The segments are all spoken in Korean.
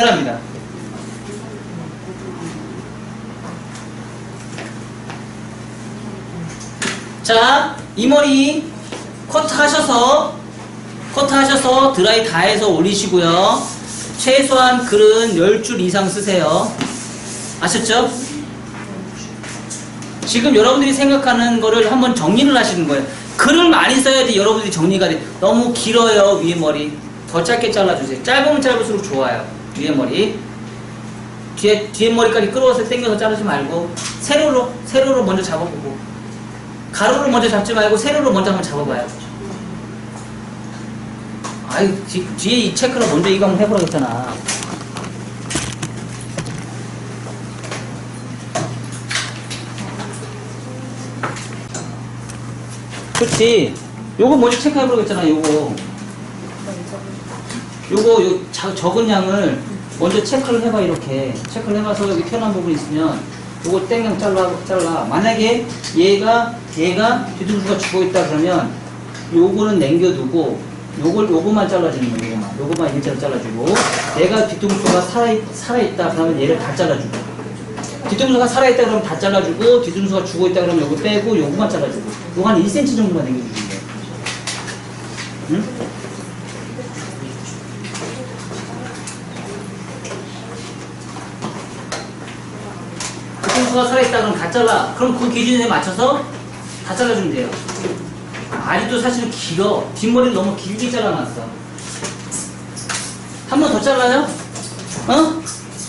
편합니다. 자, 이 머리 커트 하셔서 커트 하셔서 드라이 다 해서 올리시고요. 최소한 글은 10줄 이상 쓰세요. 아셨죠? 지금 여러분들이 생각하는 거를 한번 정리를 하시는 거예요. 글을 많이 써야지 여러분들이 정리가 돼. 너무 길어요, 위에 머리. 더 짧게 잘라주세요. 짧으면 짧을수록 좋아요, 위에 머리. 뒤에, 뒤에 머리까지 끌어서 당겨서 자르지 말고, 세로로, 세로로 먼저 잡아보고. 가로로 먼저 잡지 말고, 세로로 먼저 한번 잡아봐요. 아유, 뒤, 뒤에 이 체크를 먼저 이거 한번 해보라고 했잖아. 그렇지. 요거 먼저 체크해보라고 했잖아, 요거. 요거, 요, 자, 적은 양을 먼저 체크를 해봐, 이렇게. 체크를 해봐서 여기 튀어나온 부분 있으면 요거 땡강 잘라, 잘라. 만약에 얘가, 얘가 뒤통수가 죽어 있다 그러면 요거는 남겨두고 요걸, 요거만 잘라주는 거예요, 요거만. 요거만 일자로 잘라주고. 얘가 뒤통수가 살아있, 살아있다 그러면 얘를 다 잘라주고. 뒤통수가 살아있다 그러면 다 잘라주고 뒤통수가 죽어 있다 그러면 요거 빼고 요거만 잘라주고 요거 한 1cm 정도만 남겨주시면 돼요 응? 뒤통수가 살아있다 그러면 다 잘라 그럼 그 기준에 맞춰서 다 잘라주면 돼요 아직도 사실은 길어 뒷머리를 너무 길게 잘라놨어 한 번 더 잘라요? 어?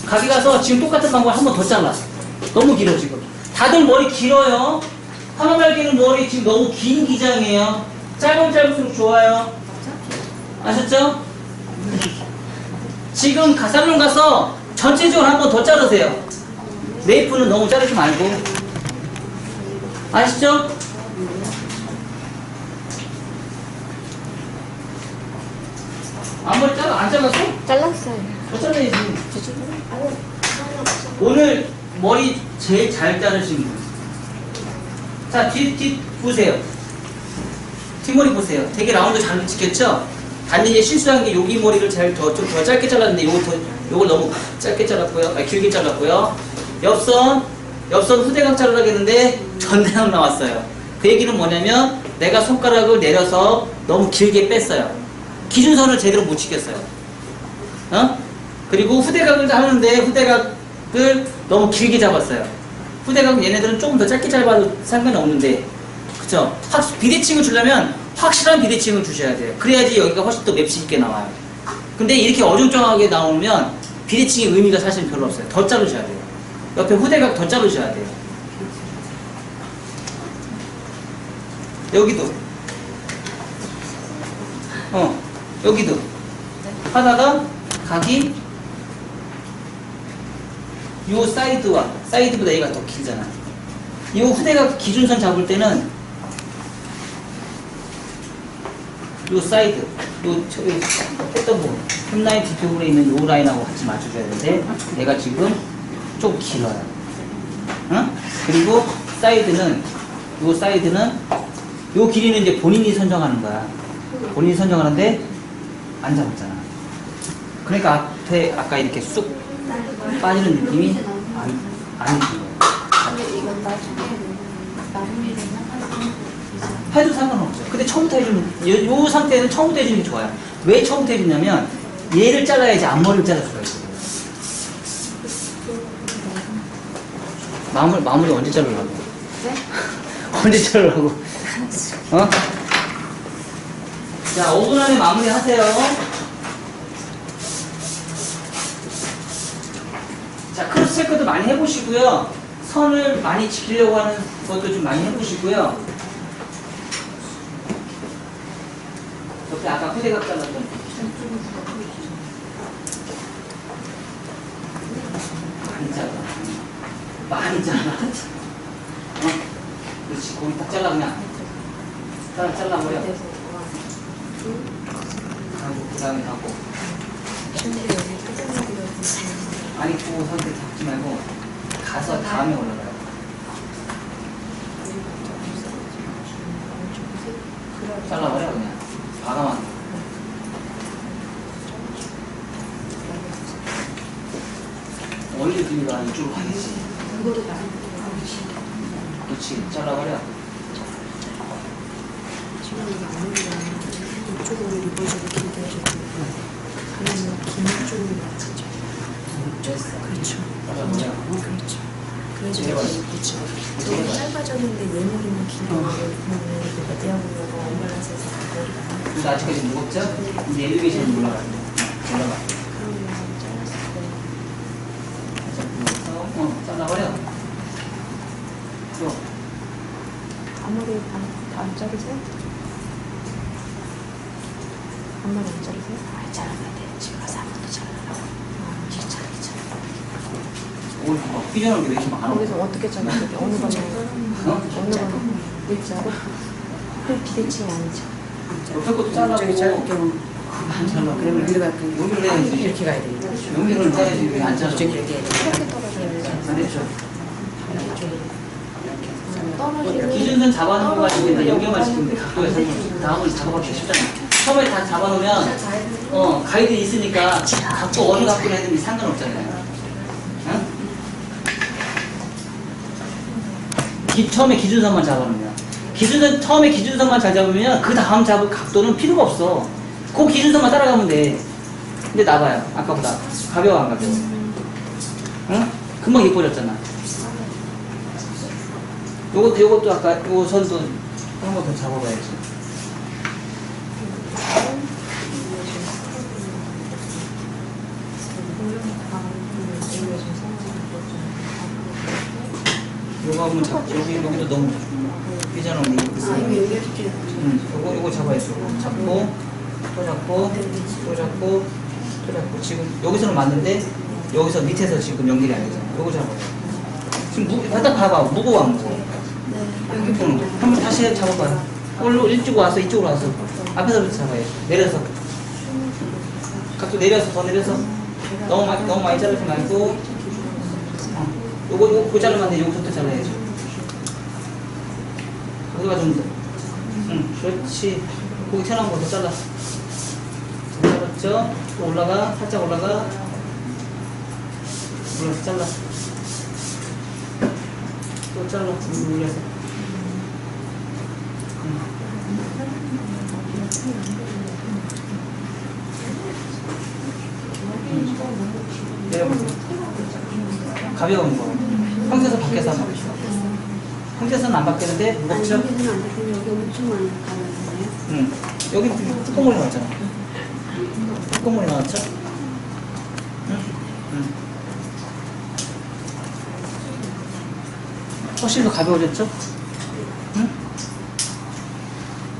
가게 가서 지금 똑같은 방법 한 번 더 잘라. 너무 길어 지금. 다들 머리 길어요. 하마말기는 머리 지금 너무 긴 기장이에요. 짧으면 짧을수록 좋아요. 아셨죠? 지금 가살론 가서 전체적으로 한 번 더 자르세요. 메이프는 너무 자르지 말고. 아시죠? 앞머리 잘라 안 잘랐어? 잘랐어요. 더 잘라야지. 오늘 머리 제일 잘 자르신 분. 자, 뒤, 뒤 보세요. 뒷머리 보세요. 되게 라운드 잘 찍혔죠? 단지 이제 실수한 게 여기 머리를 잘 더, 좀 더 짧게 잘랐는데 요거 더, 요걸 너무 짧게 잘랐고요. 아, 길게 잘랐고요. 옆선, 옆선 후대각 자르라겠는데 전대각 나왔어요. 그 얘기는 뭐냐면 내가 손가락을 내려서 너무 길게 뺐어요. 기준선을 제대로 못 지켰어요. 어? 그리고 후대각을 하는데 후대각을 너무 길게 잡았어요. 후대각 얘네들은 조금 더 짧게 잡아도 상관이 없는데 그쵸? 확, 비대칭을 주려면 확실한 비대칭을 주셔야 돼요. 그래야지 여기가 훨씬 더 맵시 있게 나와요. 근데 이렇게 어중쩡하게 나오면 비대칭의 의미가 사실 별로 없어요. 더 자르셔야 돼요. 옆에 후대각 더 자르셔야 돼요. 여기도 어 여기도 하다가 각이 요 사이드와 사이드보다 얘가 더 길잖아. 요 후대각 기준선 잡을 때는 요 사이드, 요 저기 했던 부분, 햄라인 뒤쪽으로 있는 요 라인하고 같이 맞춰줘야 되는데 얘가 지금 좀 길어요. 응? 그리고 사이드는 요 사이드는 요 길이는 이제 본인이 선정하는 거야. 본인이 선정하는데 안 잡았잖아. 그러니까 앞에 아까 이렇게 쑥 빠지는 느낌이 안, 안 있는 거예요. 근데 이건 나중에 나중에 되면 해도 상관없어요. 근데 처음부터 해주면, 요, 요 상태는 처음부터 해주는 게 좋아요. 왜 처음부터 해주냐면, 얘를 잘라야지 앞머리를 잘라 수가 있어요. 마무리, 마무리 언제 자르려고? 네? 언제 자르려고? 어? 자, 5분 안에 마무리 하세요. 자, 크로스 체크도 많이 해보시고요. 선을 많이 지키려고 하는 것도 좀 많이 해보시고요. 옆에 아까 후대각 잘랐던 많이 잘라. 많이 잘라. 어? 그렇지. 거기 딱 잘라 그냥. 딱 잘라버려. 하고 그 다음에 하고. 아니 그 상태 잡지 말고 가서 다음에 올라가요. 잘라버려 그냥. 과감하게. 머리를 길이가 이쪽으로 가야지. 그거를 나 그렇지. 잘라버려. 지금 이게 아무리면 이쪽으로 리버스를 길게 해주고 아니면 긴 쪽으로 맞춰줘. 됐어. 그렇죠. 잘라버려. 그렇죠. 그래서. 그렇죠. 너무 짧아졌는데 보면 내가 떼어보려고 엄마라서 근데 아직까지 무겁죠? 이제 엘리베이션 올라가. 올라가. 어, 잘라버려. 또. 앞머리 안, 안 자르세요? 앞머리 안 자르세요? 아, 자르면 돼. 집에 가서 한 번 더 자르라고. 아, 귀찮아, 귀찮아. 오늘 뭐 삐져나오는 게왜 이렇게 많아? 거기서 어떻게 자르세요? 어느 방향? 어? 어느 방향? 일자로? 그 비대칭이 아니죠. 옆에 것도 잘라고. 저기 잘게 안 잘라. 그러면 갈까? 여기를 해야지. 이렇게 가야 돼. 여기를 짜야지. 왜 안 잘라? 저기 이렇게 이렇게 떨어져요. 안 됐죠? 떨어지고. 기준선 잡아놓은 거 가지고 이제 연결만 시키면 돼. 다음은 잡아보기 쉽잖아. 처음에 다 잡아놓으면, 어, 가이드 있으니까 각도 어느 각도로 해도 상관없잖아요. 기, 처음에 기준선만 잡아놓으면. 기준선, 처음에 기준선만 잘 잡으면 그 다음 잡을 각도는 필요가 없어. 그 기준선만 따라가면 돼. 근데 나봐요. 아까보다. 가벼워, 안 가벼워? 응? 금방 예뻐졌잖아. 요것도, 요것도 아까, 요 선도 한 번 더 잡아봐야지. 요거 한번 잡지. 여기, 여기도 너무 게 있어. 응, 요거, 요거 잡아야지. 잡고, 또 잡고, 또 잡고, 또 잡고. 지금 여기서는 맞는데, 여기서 밑에서 지금 연결이 안 되잖아. 요거 잡아요. 지금 무, 갖다 봐봐. 무거워, 안 무거워? 여기 보는 거. 한번 다시 잡아봐요. 올로 이쪽으로 와서, 이쪽으로 와서. 앞에서부터 잡아요. 내려서. 각도 내려서, 더 내려서. 너무 많이, 너무 많이 자르지 말고. 어. 요거, 요거, 그 자르면 안 돼. 여기서부터 잘라야죠. 여기가 좀 더. 응, 그렇지. 거기 튀어나온 거더 잘라. 잘랐죠? 또 올라가. 살짝 올라가. 올라서 잘라. 또 잘라. 음, 올려서. 가벼운 거. 평소에서 밖에서 한번 봅시다. 평소에서는 안 바뀌는데? 여기는 안 되고 여기 엄청 많이 가는데요. 응. 여기 뚜껑물이 나왔잖아. 뚜껑물이 나왔죠? 응? 응. 훨씬 더 가벼워졌죠? 응?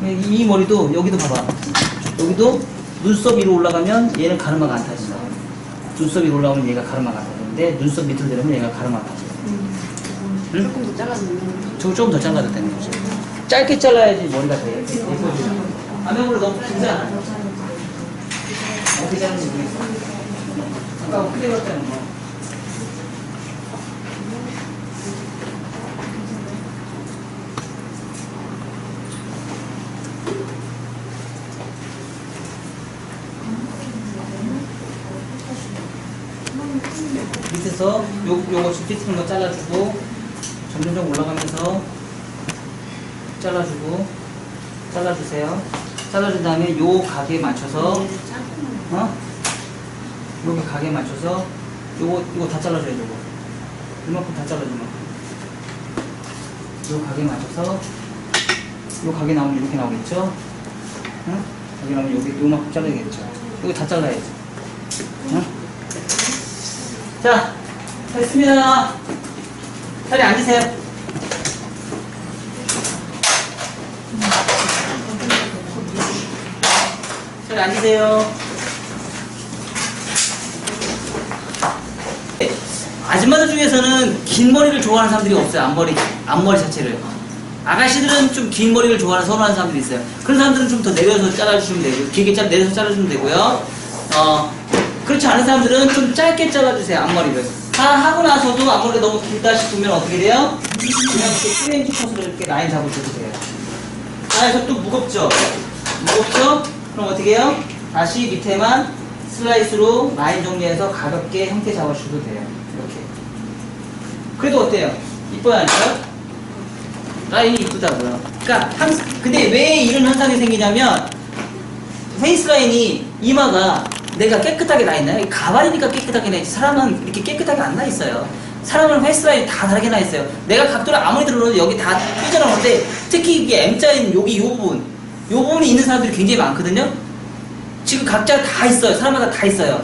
이, 이 머리도 여기도 봐봐. 여기도 눈썹 위로 올라가면 얘는 가르마가 안 타진다. 눈썹 위로 올라오면 얘가 가르마가 안 타는데 눈썹 밑으로 내려면 얘가 가르마가 타져. 응? 조금 더 잘라주면 조금 더 잘라도 되는 거죠. 짧게 잘라야지 머리가 돼. 예뻐지죠. 안면으로 너무 길지 않아. 어떻게 자르는지 모르겠어. 아까 크게 봤다는 거. 밑에서 요, 요거 빗히는 거 잘라주고 점점점 올라가면서 잘라주고 잘라주세요. 잘라준 다음에 요 각에 맞춰서 어? 여기 각에 맞춰서 요거 이거 다 잘라줘야 되고 이만큼 다 잘라주면 요 각에 맞춰서 요 각에 나오면 이렇게 나오겠죠? 응? 여기 나오면 여기 요만큼 잘라야겠죠? 이거 다 잘라야지. 응? 자, 됐습니다. 자리 앉으세요. 자리 앉으세요. 아줌마들 중에서는 긴 머리를 좋아하는 사람들이 없어요. 앞머리, 앞머리 자체를. 아가씨들은 좀 긴 머리를 좋아하는 선호하는 사람들이 있어요. 그런 사람들은 좀 더 내려서 잘라주시면 되고, 길게 잘 내려서 잘라주면 되고요. 어, 그렇지 않은 사람들은 좀 짧게 잘라주세요. 앞머리를. 다 하고 나서도 앞머리가 너무 길다 싶으면 어떻게 돼요? 그냥 이렇게 프렌치 컷으로 이렇게 라인 잡아줘도 돼요. 아, 그래서 또 무겁죠? 무겁죠? 그럼 어떻게 해요? 다시 밑에만 슬라이스로 라인 정리해서 가볍게 형태 잡아주셔도 돼요. 이렇게. 그래도 어때요? 이뻐요, 안 이뻐요? 라인이 이쁘다고요. 그러니까 항 근데 왜 이런 현상이 생기냐면 페이스 라인이 이마가 내가 깨끗하게 나 있나요? 가발이니까 깨끗하게 나 있지 사람은 이렇게 깨끗하게 안 나 있어요. 사람은 페이스 라인이 다 다르게 나 있어요. 내가 각도를 아무리 들어도 여기 다 삐져나오는데 특히 이게 M자인 여기 요 부분 요 부분이 있는 사람들이 굉장히 많거든요. 지금 각자 다 있어요. 사람마다 다 있어요.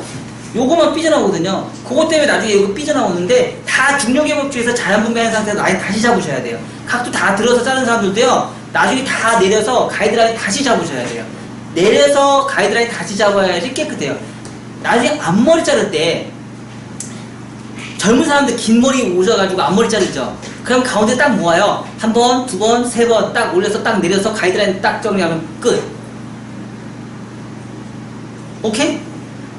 요거만 삐져나오거든요. 그것 때문에 나중에 이거 삐져나오는데 다 중력의법주에서 자연 분배한 상태에서 라인 다시 잡으셔야 돼요. 각도 다 들어서 자르는 사람들도요. 나중에 다 내려서 가이드라인 다시 잡으셔야 돼요. 내려서 가이드라인 다시 잡아야지 깨끗해요. 나중에 앞머리 자를 때 젊은 사람들 긴 머리 오셔가지고 앞머리 자르죠. 그럼 가운데 딱 모아요. 한 번, 두 번, 세 번 딱 올려서 딱 내려서 가이드라인 딱 정리하면 끝. 오케이?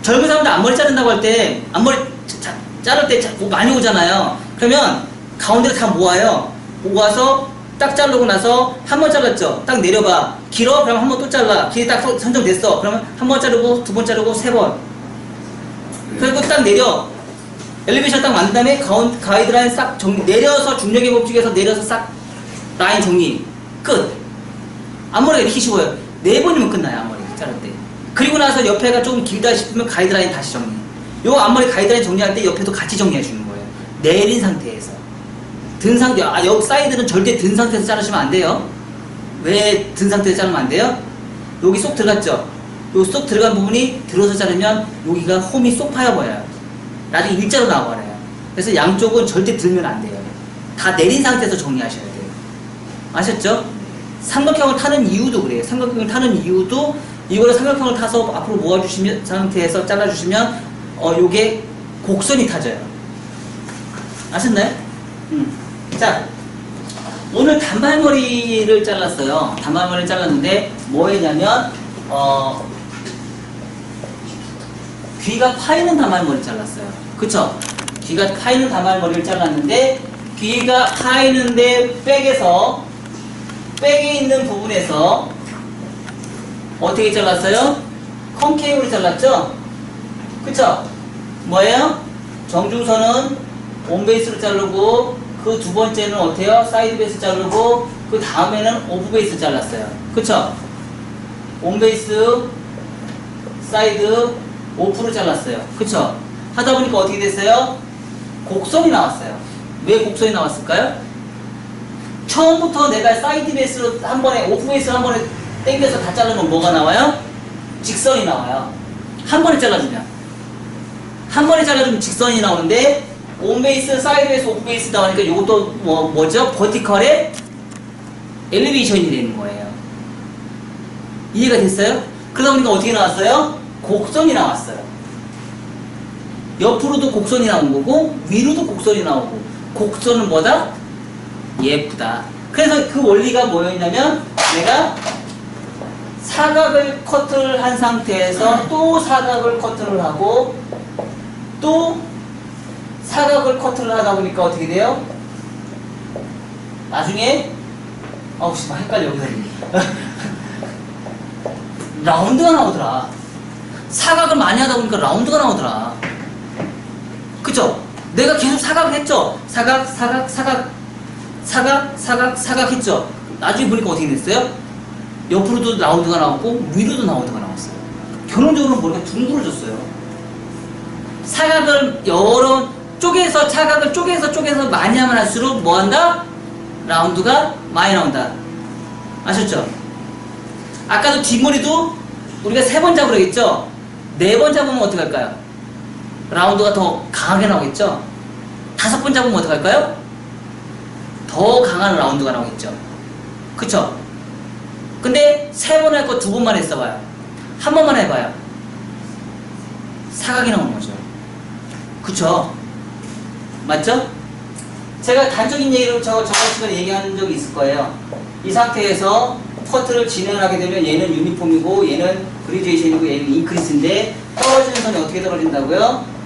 젊은 사람들 앞머리 자른다고 할 때 앞머리 자- 자- 자를 때 자- 뭐 많이 오잖아요. 그러면 가운데를 다 모아요. 모아서 딱 자르고 나서 한 번 잘랐죠. 딱 내려봐. 길어? 그럼 한 번 또 잘라. 길이 딱 선- 선정됐어. 그러면 한 번 자르고 두 번 자르고 세 번. 그리고 딱 내려. 엘리베이션 딱 만든 다음에 가운, 가이드라인 싹 정리, 내려서 중력의 법칙에서 내려서 싹 라인 정리. 끝. 앞머리가 이렇게 쉬워요. 네 번이면 끝나요, 앞머리 자를 때. 그리고 나서 옆에가 조금 길다 싶으면 가이드라인 다시 정리. 요 앞머리 가이드라인 정리할 때 옆에도 같이 정리해 주는 거예요. 내린 상태에서. 든 상태, 아, 여기 사이드는 절대 든 상태에서 자르시면 안 돼요. 왜 든 상태에서 자르면 안 돼요? 여기 쏙 들어갔죠? 요쏙 들어간 부분이 들어서 자르면 여기가 홈이 쏙 파여 버려요. 나중에 일자로 나와버려요. 그래서 양쪽은 절대 들면 안 돼요. 다 내린 상태에서 정리하셔야 돼요. 아셨죠? 삼각형을 타는 이유도 그래요. 삼각형을 타는 이유도 이거를 삼각형을 타서 앞으로 모아주시면 상태에서 잘라주시면 어 요게 곡선이 타져요. 아셨나요? 음. 자 오늘 단발머리를 잘랐어요. 단발머리를 잘랐는데 뭐 했냐면 어 귀가 파이는 단발머리 잘랐어요. 그쵸? 귀가 파이는 단발머리를 잘랐는데 귀가 파이는데 백에서 백에 있는 부분에서 어떻게 잘랐어요? 콩케이브로 잘랐죠? 그쵸? 뭐예요? 정중선은 온베이스로 자르고 그 두 번째는 어때요? 사이드 베이스 자르고 그 다음에는 오프 베이스 잘랐어요. 그쵸? 온 베이스 사이드 오프로 잘랐어요. 그쵸? 하다 보니까 어떻게 됐어요? 곡선이 나왔어요. 왜 곡선이 나왔을까요? 처음부터 내가 사이드 베이스로 한 번에 오프 베이스로 한 번에 당겨서 다 자르면 뭐가 나와요? 직선이 나와요. 한 번에 잘라주면 한 번에 잘라주면 직선이 나오는데 온 베이스, 사이드 베이스, 오프 베이스 나오니까 이것도 뭐 뭐죠? 버티컬의 엘리베이션이 되는 거예요. 이해가 됐어요? 그러다 보니까 어떻게 나왔어요? 곡선이 나왔어요. 옆으로도 곡선이 나온 거고 위로도 곡선이 나오고 곡선은 뭐다? 예쁘다. 그래서 그 원리가 뭐였냐면 내가 사각을 커트를 한 상태에서 또 사각을 커트를 하고 또 사각을 커트를 하다 보니까 어떻게 돼요? 나중에 아우 씨, 막 헷갈려 여기서 라운드가 나오더라. 사각을 많이 하다 보니까 라운드가 나오더라. 그쵸? 내가 계속 사각을 했죠? 사각, 사각, 사각, 사각, 사각, 사각 했죠? 나중에 보니까 어떻게 됐어요? 옆으로도 라운드가 나왔고, 위로도 라운드가 나왔어요. 결론적으로 머리가 둥그러졌어요. 사각을 여러 쪼개서, 사각을 쪼개서, 쪼개서 많이 하면 할수록 뭐 한다? 라운드가 많이 나온다. 아셨죠? 아까도 뒷머리도 우리가 세 번 잡으려 했죠? 네 번 잡으면 어떻게 할까요? 라운드가 더 강하게 나오겠죠? 다섯 번 잡으면 어떻게 할까요? 더 강한 라운드가 나오겠죠? 그쵸? 근데 세 번 할 거 두 번만 했어봐요. 한 번만 해봐요. 사각이 나오는 거죠. 그쵸? 맞죠? 제가 단적인 얘기를 저, 저번 시간에 얘기한 적이 있을 거예요. 이 상태에서 커트를 진행하게 되면 얘는 유니폼이고 얘는 그리제이션이고 얘는 인크리스인데 떨어지는 선이 어떻게 떨어진다고요?